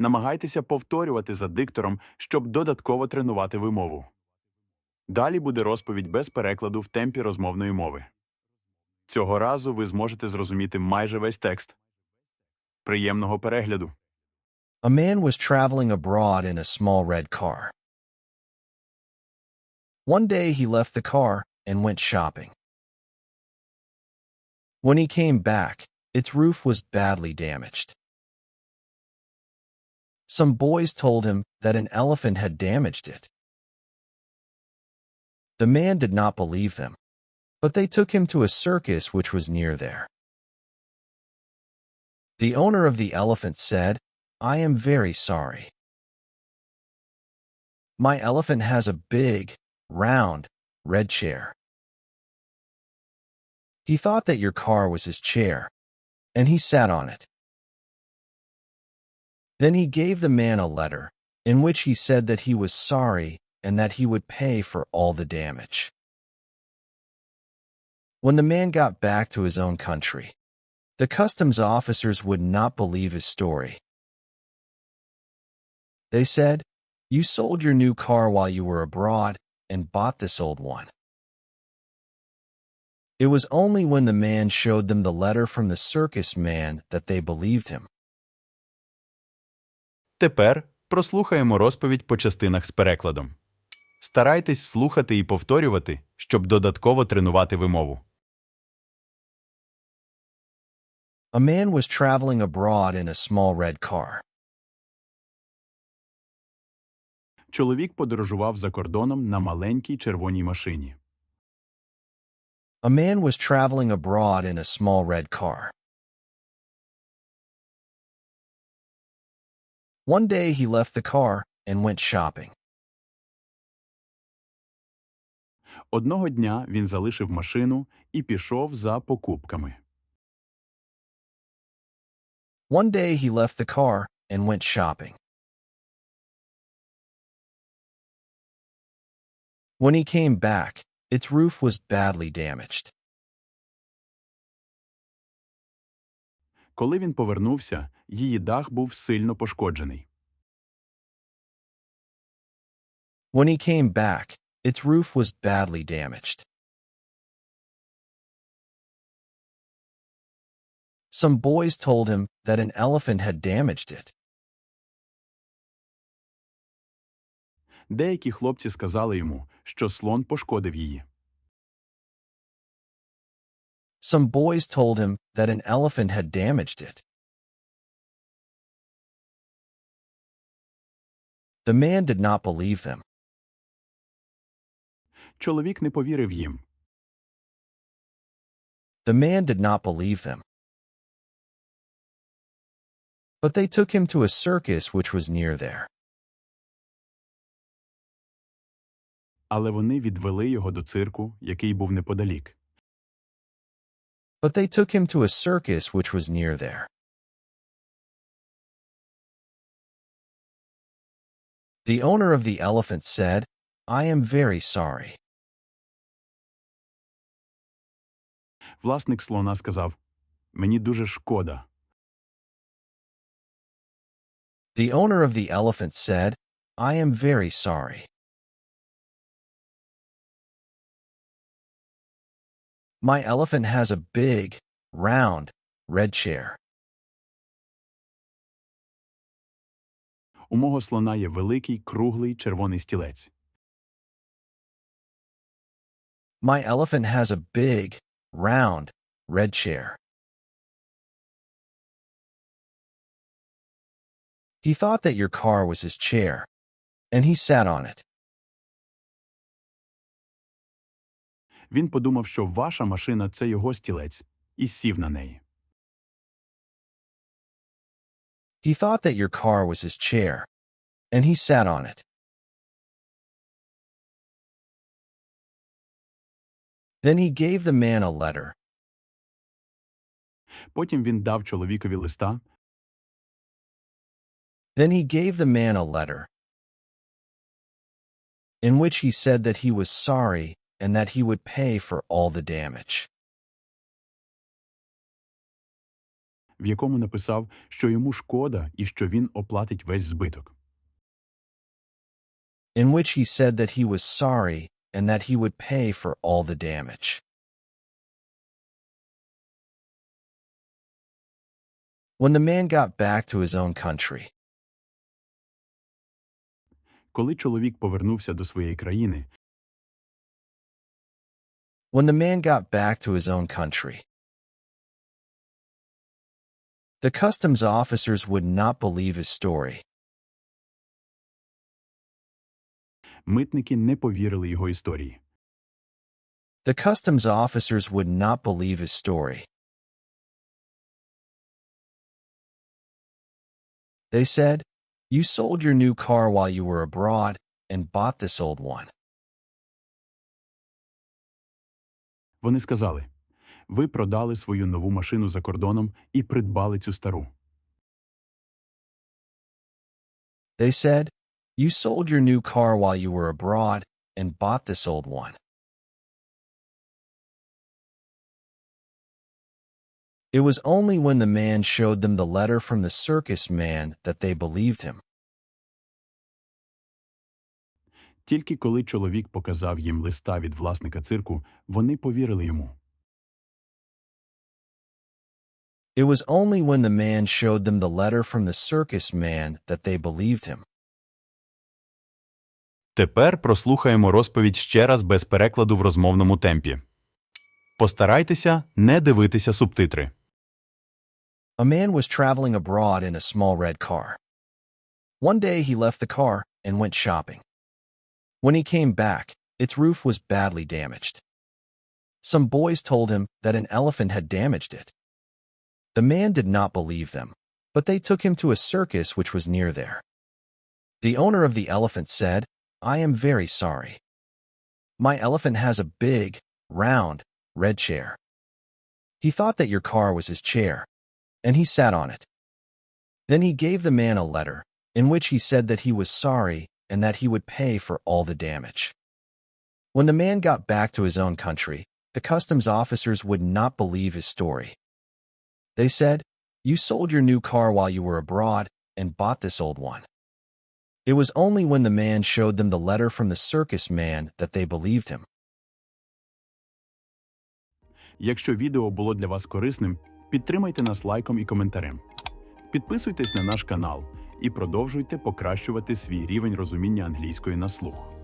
Намагайтеся повторювати за диктором, щоб додатково тренувати вимову. Далі буде розповідь без перекладу в темпі розмовної мови. Цього разу ви зможете зрозуміти майже весь текст. Приємного перегляду! A man was traveling abroad in a small red car. One day he left the car and went shopping. When he came back, its roof was badly damaged. Some boys told him that an elephant had damaged it. The man did not believe them, but they took him to a circus which was near there. The owner of the elephant said, I am very sorry. My elephant has a big, round, red chair. He thought that your car was his chair, and he sat on it. Then he gave the man a letter, in which he said that he was sorry and that he would pay for all the damage. When the man got back to his own country, the customs officers would not believe his story. They said, You sold your new car while you were abroad and bought this old one. It was only when the man showed them the letter from the circus man that they believed him. Тепер прослухаємо розповідь по частинах з перекладом. Старайтесь слухати і повторювати, щоб додатково тренувати вимову. A man was traveling abroad in a small red car. Чоловік подорожував за кордоном на маленькій червоній машині. A man was traveling abroad in a small red car. One day he left the car and went shopping. Одного дня він залишив машину і пішов за покупками. One day he left the car and went shopping. When he came back, its roof was badly damaged. Коли він повернувся, її дах був сильно пошкоджений. When he came back, its roof was badly damaged. Some boys told him that an elephant had damaged it. Деякі хлопці сказали йому, що слон пошкодив її. Some boys told him that an elephant had damaged it. The man did not believe them. Чоловік не повірив їм. The man did not believe them. But they took him to a circus which was near there. Але вони відвели його до цирку, який був неподалік. But they took him to a circus which was near there. The owner of the elephant said, I am very sorry. Власник слона сказав: Мені дуже шкода. The owner of the elephant said, I am very sorry. My elephant has a big, round, red chair. У мого слона є великий круглий червоний стілець. My elephant has a big, round, red chair. He thought that your car was his chair, and he sat on it. Він подумав, що ваша машина це його стілець, і сів на неї. He thought that your car was his chair, and he sat on it. Then he gave the man a letter. Потім він дав чоловікові листа. Then he gave the man a letter in which he said that he was sorry and that he would pay for all the damage. в якому написав, що йому шкода і що він оплатить весь збиток. in which he said that he was sorry and that he would pay for all the damage. When the man got back to his own country, Коли чоловік повернувся до своєї країни, when the man got back to his own country, the customs officers would not believe his story. митники не повірили його історії. The customs officers would not believe his story. They said, You sold your new car while you were abroad and bought this old one. Вони сказали: Ви продали свою нову машину за кордоном і придбали цю стару. They said, You sold your new car while you were abroad and bought this old one. It was only when the man showed them the letter from the circus man that they believed him. Тільки коли чоловік показав їм листа від власника цирку, вони повірили йому. It was only when the man showed them the letter from the circus man that they believed him. Тепер прослухаємо розповідь ще раз без перекладу в розмовному темпі. Постарайтеся не дивитися субтитри. A man was traveling abroad in a small red car. One day he left the car and went shopping. When he came back, its roof was badly damaged. Some boys told him that an elephant had damaged it. The man did not believe them, but they took him to a circus which was near there. The owner of the elephant said, I am very sorry. My elephant has a big, round, red chair. He thought that your car was his chair, and he sat on it. Then he gave the man a letter, in which he said that he was sorry and that he would pay for all the damage. When the man got back to his own country, the customs officers would not believe his story. They said, You sold your new car while you were abroad and bought this old one. It was only when the man showed them the letter from the circus man that they believed him. Якщо відео було для вас корисним, підтримайте нас лайком і коментарем. Підписуйтесь на наш канал І продовжуйте покращувати свій рівень розуміння англійської на слух.